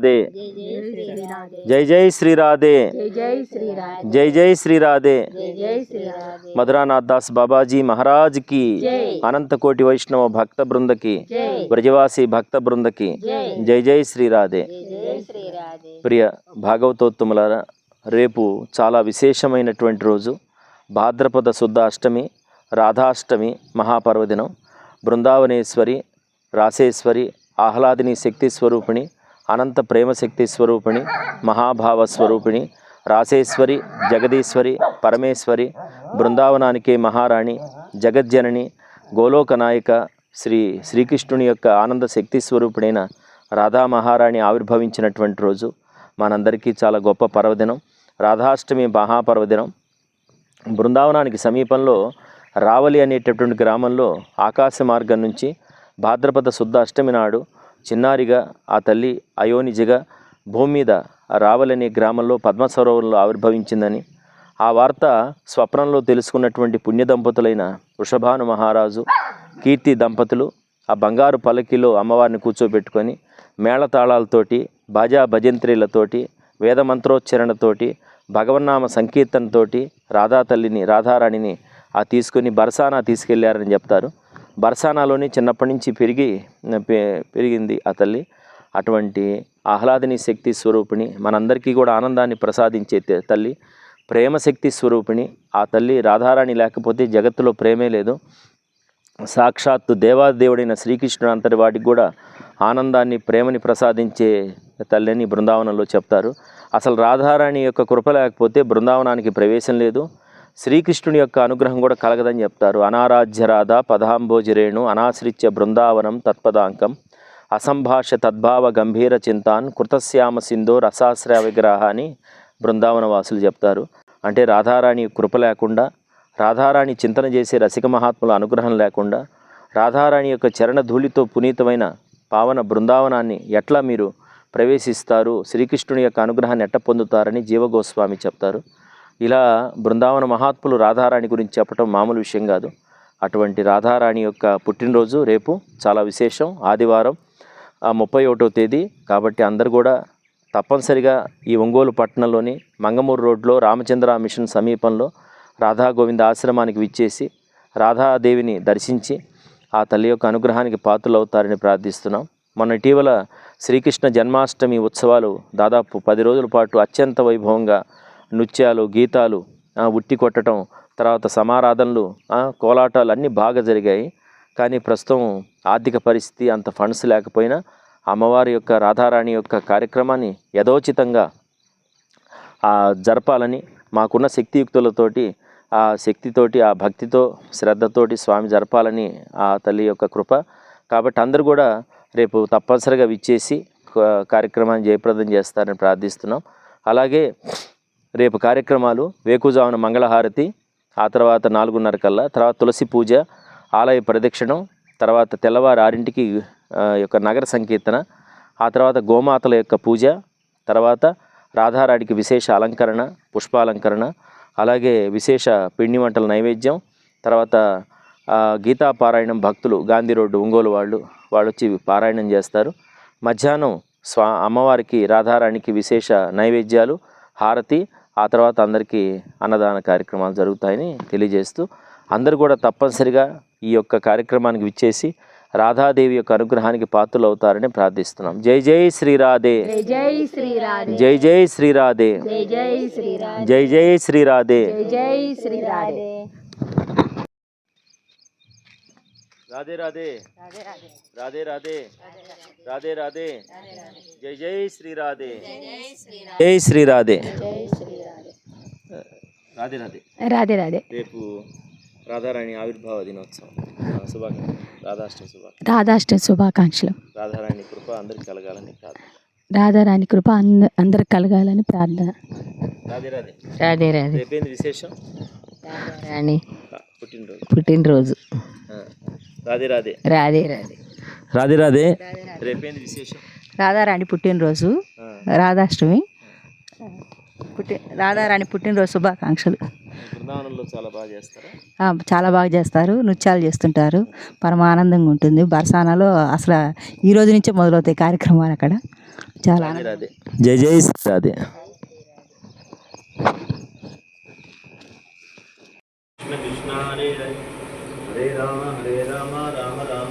రాధే జై జై శ్రీ రాధే జై జై శ్రీరాధే. శ్రీ రాధే మధురానాథ్ దాస్ బాబాజీ మహారాజ్కి వైష్ణవ భక్త బృందకి బ్రజవాసి భక్త బృందకి జై జై శ్రీ రాధే జై శ్రీరాధే. ప్రియ భాగవతోత్తములారా రేపు చాలా విశేషమైనటువంటి రోజు. భాద్రపద శుద్ధ అష్టమి రాధాష్టమి మహాపర్వదినం. బృందావనేశ్వరి రాసేశ్వరి ఆహ్లాదిని శక్తి స్వరూపిణి అనంత ప్రేమశక్తి స్వరూపిణి మహాభావ స్వరూపిణి రాసేశ్వరి జగదీశ్వరి పరమేశ్వరి బృందావనానికి మహారాణి జగజ్జనని గోలోక నాయక శ్రీ శ్రీకృష్ణుని యొక్క ఆనంద శక్తి స్వరూపుడైన రాధా మహారాణి ఆవిర్భవించినటువంటి రోజు. మనందరికీ చాలా గొప్ప పర్వదినం. రాధాష్టమి మహాపర్వదినం. బృందావనానికి సమీపంలో రావలి అనేటటువంటి గ్రామంలో ఆకాశ మార్గం నుంచి భాద్రపద శుద్ధ అష్టమి నాడు చిన్నారిగా ఆ తల్లి అయోనిజగా భూమి మీద రావలనే గ్రామంలో పద్మ సరోవరంలో ఆవిర్భవించిందని ఆ వార్త స్వప్నంలో తెలుసుకున్నటువంటి పుణ్య దంపతులైన వృషభాను మహారాజు కీర్తి దంపతులు ఆ బంగారు పలకిలో అమ్మవారిని కూర్చోబెట్టుకొని మేళతాళాలతోటి బాజా భజంత్రీలతోటి వేదమంత్రోచ్చరణతోటి భగవన్నామ సంకీర్తనతోటి రాధా తల్లిని రాధారాణిని ఆ తీసుకొని బరసానా తీసుకెళ్ళారని చెప్తారు. బర్సానాలోని చిన్నప్పటి నుంచి పెరిగి పెరిగింది ఆ తల్లి. అటువంటి ఆహ్లాదిని శక్తి స్వరూపిణి మనందరికీ కూడా ఆనందాన్ని ప్రసాదించే తల్లి. ప్రేమ శక్తి స్వరూపిణి. ఆ తల్లి రాధారాణి లేకపోతే జగత్తులో ప్రేమే లేదు. సాక్షాత్తు దేవాదేవుడైన శ్రీకృష్ణుడు అంతటి వాటికి కూడా ఆనందాన్ని ప్రేమని ప్రసాదించే తల్లిని బృందావనంలో చెప్తారు. అసలు రాధారాణి యొక్క కృప లేకపోతే బృందావనానికి ప్రవేశం లేదు. శ్రీకృష్ణుని యొక్క అనుగ్రహం కూడా కలగదని చెప్తారు. అనారాధ్యరాధ పదాంబోజిరేణు అనాశ్రిత్య బృందావనం తత్పదాంకం అసంభాష్య తద్భావ గంభీర చింతాన్ కృతశ్యామ సింధో రసాశ్రయ విగ్రహ అని బృందావన వాసులు చెప్తారు. అంటే రాధారాణి కృప లేకుండా రాధారాణి చింతన చేసే రసిక మహాత్ముల అనుగ్రహం లేకుండా రాధారాణి యొక్క చరణ ధూళితో పునీతమైన పావన బృందావనాన్ని ఎట్లా మీరు ప్రవేశిస్తారు? శ్రీకృష్ణుని యొక్క అనుగ్రహాన్ని ఎట్ట పొందుతారని జీవగోస్వామి చెప్తారు. ఇలా బృందావన మహాత్ములు రాధారాణి గురించి చెప్పటం మామూలు విషయం కాదు. అటువంటి రాధారాణి యొక్క పుట్టినరోజు రేపు చాలా విశేషం. ఆదివారం ఆ ముప్పై ఒకటో తేదీ. కాబట్టి అందరు కూడా తప్పనిసరిగా ఈ ఒంగోలు పట్టణంలోని మంగమూరు రోడ్లో రామచంద్ర మిషన్ సమీపంలో రాధా గోవింద ఆశ్రమానికి విచ్చేసి రాధాదేవిని దర్శించి ఆ తల్లి యొక్క అనుగ్రహానికి పాత్రలవుతారని ప్రార్థిస్తున్నాం. మొన్న ఇటీవల శ్రీకృష్ణ జన్మాష్టమి ఉత్సవాలు దాదాపు పది రోజుల పాటు అత్యంత వైభవంగా నృత్యాలు గీతాలు ఉట్టి కొట్టడం తర్వాత సమారాధనలు కోలాటాలు అన్నీ బాగా జరిగాయి. కానీ ప్రస్తుతం ఆర్థిక పరిస్థితి అంత ఫండ్స్ లేకపోయినా అమ్మవారి యొక్క రాధారాణి యొక్క కార్యక్రమాన్ని యథోచితంగా జరపాలని మాకున్న శక్తియుక్తులతోటి ఆ శక్తితోటి ఆ భక్తితో శ్రద్ధతోటి స్వామి జరపాలని ఆ తల్లి యొక్క కృప. కాబట్టి అందరూ కూడా రేపు తప్పనిసరిగా విచ్చేసి కార్యక్రమాన్ని జయప్రదం చేస్తారని ప్రార్థిస్తున్నాం. అలాగే రేపు కార్యక్రమాలు వేకుజామున మంగళహారతి ఆ తర్వాత నాలుగున్నర కల్లా తర్వాత తులసి పూజ ఆలయ ప్రదక్షిణం తర్వాత తెల్లవారు ఆరింటికి యొక్క నగర సంకీర్తన ఆ తర్వాత గోమాతల యొక్క పూజ తర్వాత రాధారాడికి విశేష అలంకరణ పుష్పాలంకరణ అలాగే విశేష పిండి వంటల నైవేద్యం తర్వాత గీతా పారాయణం భక్తులు గాంధీ రోడ్డు ఒంగోలు వాళ్ళు వాళ్ళు వచ్చి పారాయణం చేస్తారు. మధ్యాహ్నం స్వా అమ్మవారికి రాధారాణికి విశేష నైవేద్యాలు హారతి ఆ తర్వాత అందరికీ అన్నదాన కార్యక్రమాలు జరుగుతాయని తెలియజేస్తూ అందరూ కూడా తప్పనిసరిగా ఈ యొక్క కార్యక్రమానికి విచ్చేసి రాధాదేవి యొక్క అనుగ్రహానికి పాత్రలు అవుతారని ప్రార్థిస్తున్నాం. జై జై శ్రీరాధే జై జై శ్రీరాధే జై జై శ్రీరాధే జై జై శ్రీరాధే జై జై శ్రీరాధే జై జై శ్రీరాధే రాధే రాధే రాధే రాధే రాధే రాధే జై జై జై శ్రీరాధే జై శ్రీరాధే రాధే రాధే రాధే రాధే రేపు రాధారాణి ఆవిర్భావ దినోత్సవం శుభాకాంక్షలు రాధాష్టమి శుభాకాంక్షలు రాధాష్ట శుభాకాంక్షలు రాధారాణి కృప అందరికి కలగాలని ప్రార్థన రాధారాణి కృప అంద అందరికి కలగాలని ప్రార్థన రాధే రాధే రాధే రాధే రేపేంది విశేషం రాణి పుట్టినరోజు పుట్టినరోజు రాధే రాధే. రాధే రాధే. రాధే రాధే. రేపేంది విశేషం? రాధారాణి పుట్టినరోజు రాధాష్టమి. పుట్టి రాధారాణి పుట్టినరోజు శుభాకాంక్షలు. బృందావనంలో చాలా బాగా చేస్తారా? ఆ, చాలా బాగా చేస్తారు నృత్యాలు చేస్తుంటారు. పరమ ఆనందంగా ఉంటుంది. బర్సానాలో అసలు ఈ రోజు నుంచే మొదలవుతాయి కార్యక్రమాలు అక్కడ. చాలా జై జై రాధే కృష్ణ కృష్ణ హరే హరే హరే రామ హరే రామ రామ రామ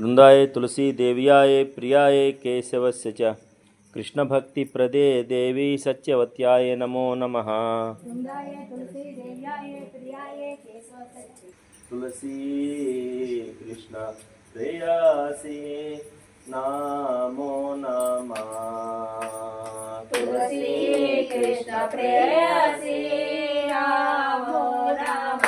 वृंदाय तुलसी देव्याय प्रियाय केशवस्य च। कृष्ण भक्ति प्रदे देवी सत्यवत्याय नमो नमः। तुलसी कृष्ण प्रेयासी नमो नमः। तुलसी कृष्ण प्रेयासी नामो नमः।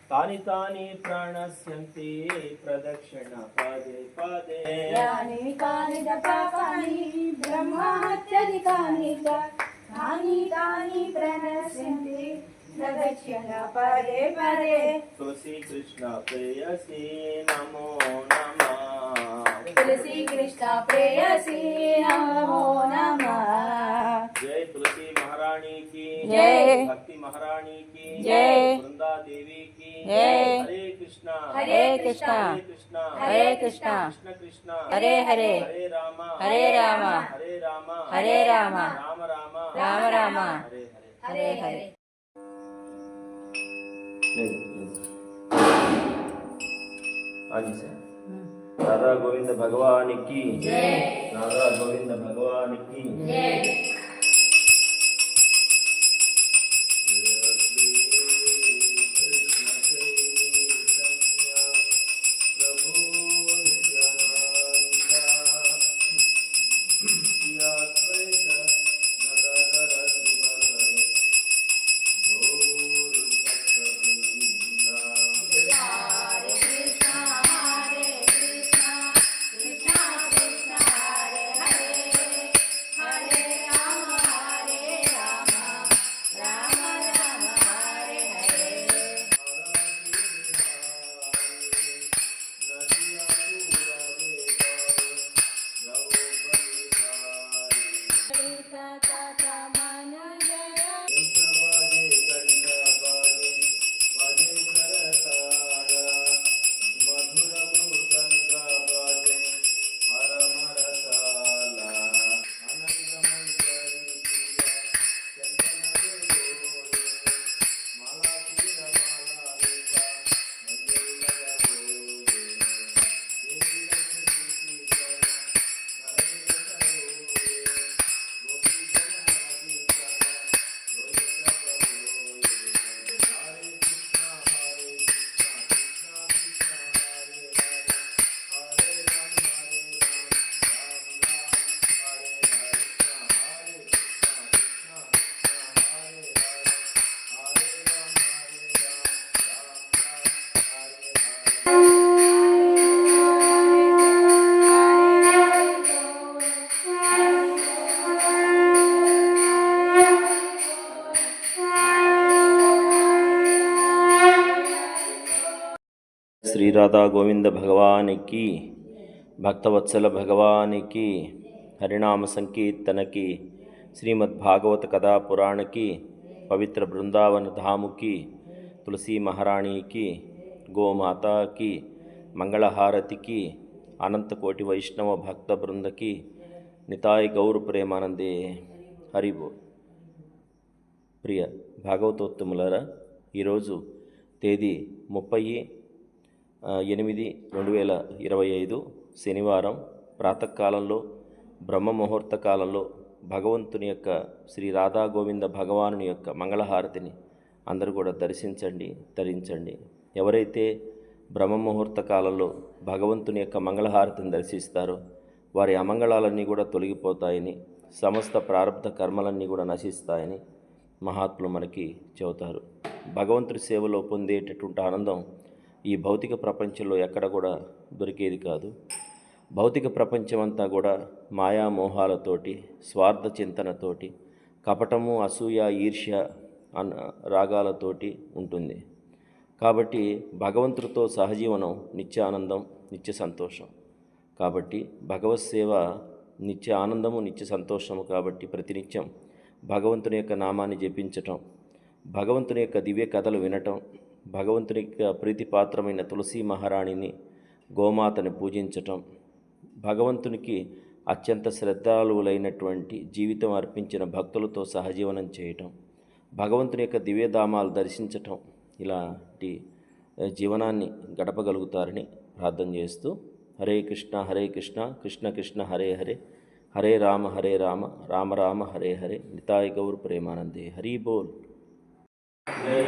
तानि तानि प्रणश्यन्ति प्रदक्षिणपदे पदे यानि कानि च पापानि ब्रह्माचरिकानि च तानि तानि प्रणश्यन्ति प्रदक्षिण पदे पदे तुलसी कृष्ण प्रेयसी नमो नमः तुलसी कृष्ण प्रेयसी नमो नमः। जय तुलसी महारानी की जय। भक्ति महारानी की जय। वृंदा देवी की जय। हरे कृष्णा। हरे कृष्णा। हरे कृष्णा। हरे कृष्णा। कृष्ण कृष्णा। हरे हरे। हरे रामा। हरे रामा। हरे रामा। हरे रामा। राम रामा। राम रामा। हरे हरे। हरे हरे। हाँ जी రాధా గోవింద భగవానికి రాధా గోవింద భగవానికి రాధా గోవింద భగవానికి భక్తవత్సల భగవానికి హరినామ సంకీర్తనకి శ్రీమద్ భాగవత కథా పురాణకి పవిత్ర బృందావన ధాముకి తులసి మహారాణికి గోమాతకి మంగళహారతికి అనంతకోటి వైష్ణవ భక్త బృందకి నితాయ్ గౌర ప్రేమానందే హరిబో ప్రియ భాగవతోత్తములరా ఈరోజు తేదీ ముప్పై ఎనిమిది రెండు వేల ఇరవై ఐదు శనివారం ప్రాతకాలంలో బ్రహ్మ ముహూర్త కాలంలో భగవంతుని యొక్క శ్రీ రాధా గోవింద భగవానుని యొక్క మంగళహారతిని అందరూ కూడా దర్శించండి ధరించండి. ఎవరైతే బ్రహ్మ ముహూర్త కాలంలో భగవంతుని యొక్క మంగళహారతిని దర్శిస్తారో వారి అమంగళాలన్నీ కూడా తొలగిపోతాయని సమస్త ప్రారంభ కర్మలన్నీ కూడా నశిస్తాయని మహాత్ములు మనకి చెబుతారు. భగవంతుడి సేవలో పొందేటటువంటి ఆనందం ఈ భౌతిక ప్రపంచంలో ఎక్కడ కూడా దొరికేది కాదు. భౌతిక ప్రపంచం అంతా కూడా మాయామోహాలతోటి స్వార్థ చింతనతోటి కపటము అసూయ ఈర్ష్య అన్న రాగాలతోటి ఉంటుంది. కాబట్టి భగవంతుడితో సహజీవనం నిత్య ఆనందం నిత్య సంతోషం. కాబట్టి భగవత్ సేవ నిత్య ఆనందము నిత్య సంతోషము కాబట్టి ప్రతినిత్యం భగవంతుని యొక్క నామాన్ని జపించటం భగవంతుని యొక్క దివ్య కథలు వినటం భగవంతుని యొక్క ప్రీతిపాత్రమైన తులసి మహారాణిని గోమాతని పూజించటం భగవంతునికి అత్యంత శ్రద్ధాలువులైనటువంటి జీవితం అర్పించిన భక్తులతో సహజీవనం చేయటం భగవంతుని యొక్క దివ్యధామాలు దర్శించటం ఇలాంటి జీవనాన్ని గడపగలుగుతారని ప్రార్థన చేస్తూ హరే కృష్ణ హరే కృష్ణ కృష్ణ కృష్ణ హరే హరే హరే రామ హరే రామ రామ రామ హరే హరే నితాయ్ గౌర్ ప్రేమానందే హరి బోల్. ஜெய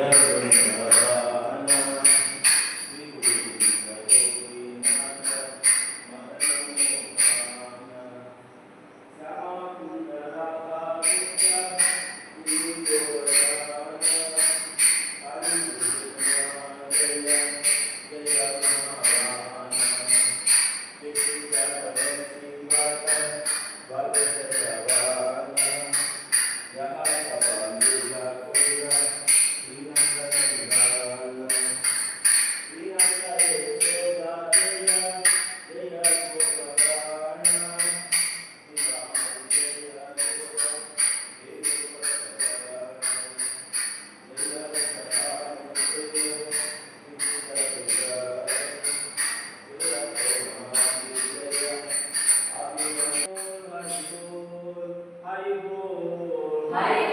아이고 아이고.